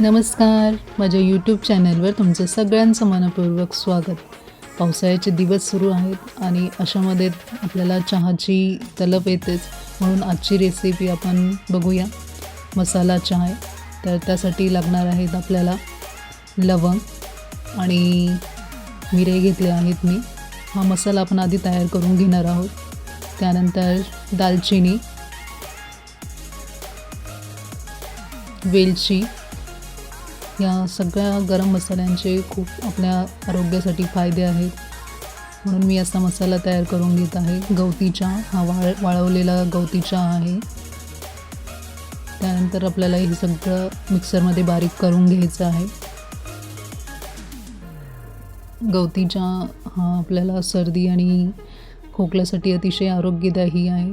नमस्कार. माझ्या यूट्यूब चॅनलवर तुमचं सगळ्यांचं मनपूर्वक स्वागत. पावसाळ्याचे दिवस सुरू आहेत आणि अशामध्ये आपल्याला चहाची तलप येतेच म्हणून आजची रेसिपी आपण बघूया. मसाला चहा आहे. तर त्यासाठी लागणार आहेत आपल्याला लवंग आणि मिरे घेतले आहेत मी. हा मसाला आपण आधी तयार करून घेणार आहोत. त्यानंतर दालचिनी वेलची या सगळ्या गरम मसाल्यांचे खूप आपल्या आरोग्यासाठी फायदे आहेत. म्हणून मी असा मसाला तयार करून घेत आहे. गवती चहा हा वाळ वाळवलेला गवती चहा आहे. त्यानंतर आपल्याला हे सगळं मिक्सरमध्ये बारीक करून घ्यायचं आहे. गवती चहा हा आपल्याला सर्दी आणि खोकल्यासाठी अतिशय आरोग्यदायी आहे.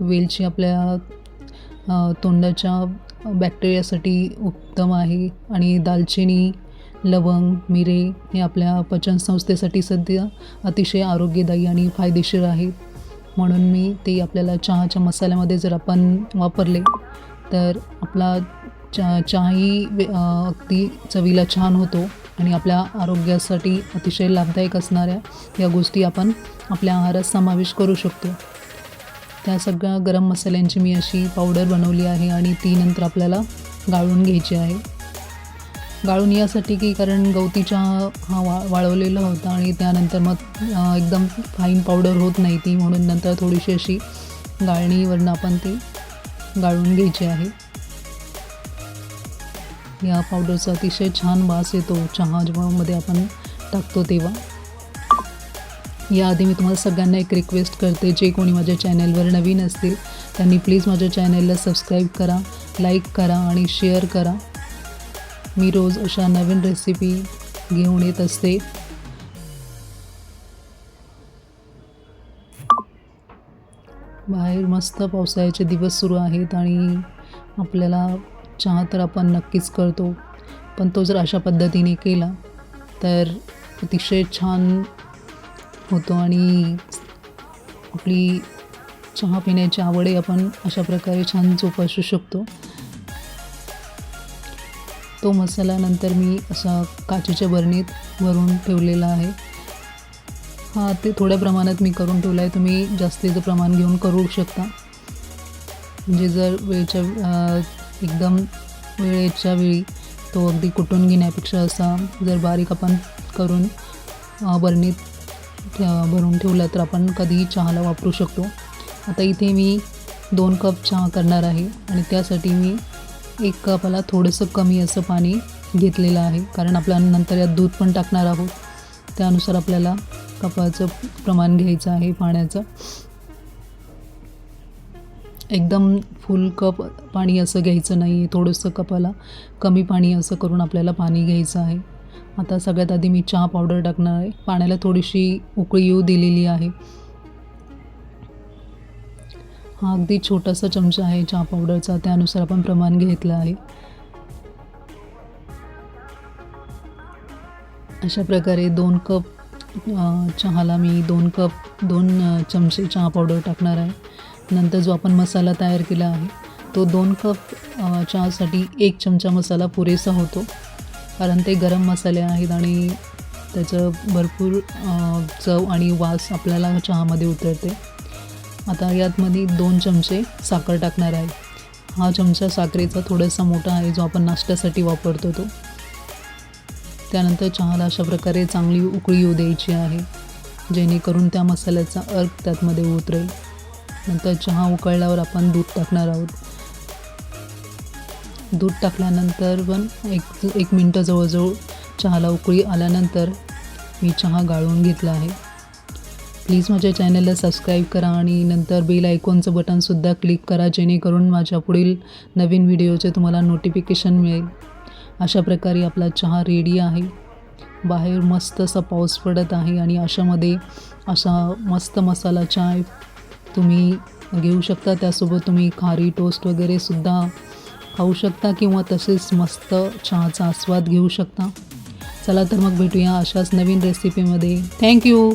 वेलची आपल्या तोंडाच्या बॅक्टेरियासाठी उत्तम आहे. आणि दालचिनी लवंग मिरे हे आपल्या पचनसंस्थेसाठी सध्या अतिशय आरोग्यदायी आणि फायदेशीर आहेत. म्हणून मी ते आपल्याला चहाच्या मसाल्यामध्ये जर आपण वापरले तर आपला चा चहाही अगदी चवीला छान होतो आणि आपल्या आरोग्यासाठी अतिशय लाभदायक असणाऱ्या या गोष्टी आपण आपल्या आहारात समावेश करू शकतो. त्या सगळ्या गरम मसाल्यांची मी अशी पावडर बनवली आहे आणि ती नंतर आपल्याला गाळून घ्यायची आहे. गाळून यासाठी की कारण गवती चहा हा वा वाळवलेला होता आणि त्यानंतर मग एकदम फाईन पावडर होत नाही ती म्हणून नंतर थोडीशी अशी गाळणीवरनं आपण ती गाळून घ्यायची आहे. या पावडरचा अतिशय छान वास येतो. चहा जेव्हामध्ये आपण टाकतो तेव्हा. याआधी मी तुम्हाला सगळ्यांना एक रिक्वेस्ट करते जे कोणी माझ्या चॅनलवर नवीन असतील त्यांनी प्लीज माझ्या चॅनलला सबस्क्राईब करा लाईक करा आणि शेअर करा. मी रोज अशा नवीन रेसिपी घेऊन येत असते. बाहेर मस्त पावसाळ्याचे दिवस सुरू आहेत आणि आपल्याला चहा तर आपण नक्कीच करतो पण तो जर अशा पद्धतीने केला तर अतिशय छान होतो आणि आपली चहा पिण्याची आवडही आपण अशा प्रकारे छान जोपासू शकतो. तो मसाला नंतर मी असा काचेच्या बरणीत भरून ठेवलेला आहे. हा ते थोड्या प्रमाणात मी करून ठेवला आहे. तुम्ही जास्तीचं प्रमाण घेऊन करू शकता. म्हणजे जर वेळच्या एकदम वेळेच्या वेळी तो अगदी कुटून घेण्यापेक्षा असा जर बारीक आपण करून बरणीत भरून ठेवला तर आपण कधीही चहाला वापरू शकतो. आता इथे मी दोन कप चहा करणार आहे आणि त्यासाठी मी एक कपाला थोडंसं कमी असं पाणी घेतलेलं आहे. कारण आपल्या नंतर यात दूध पण टाकणार आहोत. त्यानुसार आपल्याला कपाचं प्रमाण घ्यायचं आहे पाण्याचं. एकदम फुल कप पाणी असं घ्यायचं नाही आहे थोडंसं कपाला कमी पाणी असं करून आपल्याला पाणी घ्यायचं आहे. आता सगळ्यात आधी मी चहा पावडर टाकणार आहे. पाण्याला थोडीशी उकळी येऊ दिलेली आहे. हा अगदी छोटासा चमचा आहे चहा पावडरचा. त्यानुसार आपण प्रमाण घेतलं आहे. अशा प्रकारे दोन कप चहाला मी दोन कप दोन चमचे चहा पावडर टाकणार आहे. नंतर जो आपण मसाला तयार केला आहे तो दोन कप चहासाठी एक चमचा मसाला पुरेसा होतो. कारण ते गरम मसाले आहेत आणि त्याचं भरपूर चव आणि वास आपल्याला चहामध्ये उतरते. आता यातमध्ये दोन चमचे साखर टाकणार आहे. हा चमचा साखरेचा थोडासा मोठा आहे जो आपण नाश्त्यासाठी वापरतो तो. त्यानंतर चहाला अशा प्रकारे चांगली उकळी येऊ द्यायची आहे जेणेकरून त्या मसाल्याचा अर्क त्यातमध्ये उतरेल. नंतर चहा उकळल्यावर आपण दूध टाकणार आहोत. दूध टाकल्यानंतर पण एक एक मिनटं जवळजवळ चहाला उकळी आल्यानंतर मी चहा गाळून घेतला आहे. प्लीज माझ्या चॅनलला सबस्क्राईब करा आणि नंतर बेल आयकॉनचं बटनसुद्धा क्लिक करा जेणेकरून माझ्या पुढील नवीन व्हिडिओचे तुम्हाला नोटिफिकेशन मिळेल. अशा प्रकारे आपला चहा रेडी आहे. बाहेर मस्त असा पाऊस पडत आहे आणि अशामध्ये असा मस्त मसाला चाय तुम्ही घेऊ शकता. त्यासोबत तुम्ही खारी टोस्ट वगैरेसुद्धा खाऊ शकता किंवा तसेच मस्त चहाचा आस्वाद घेऊ शकता. चला तर मग भेटूया अशाच नवीन रेसिपीमध्ये थँक्यू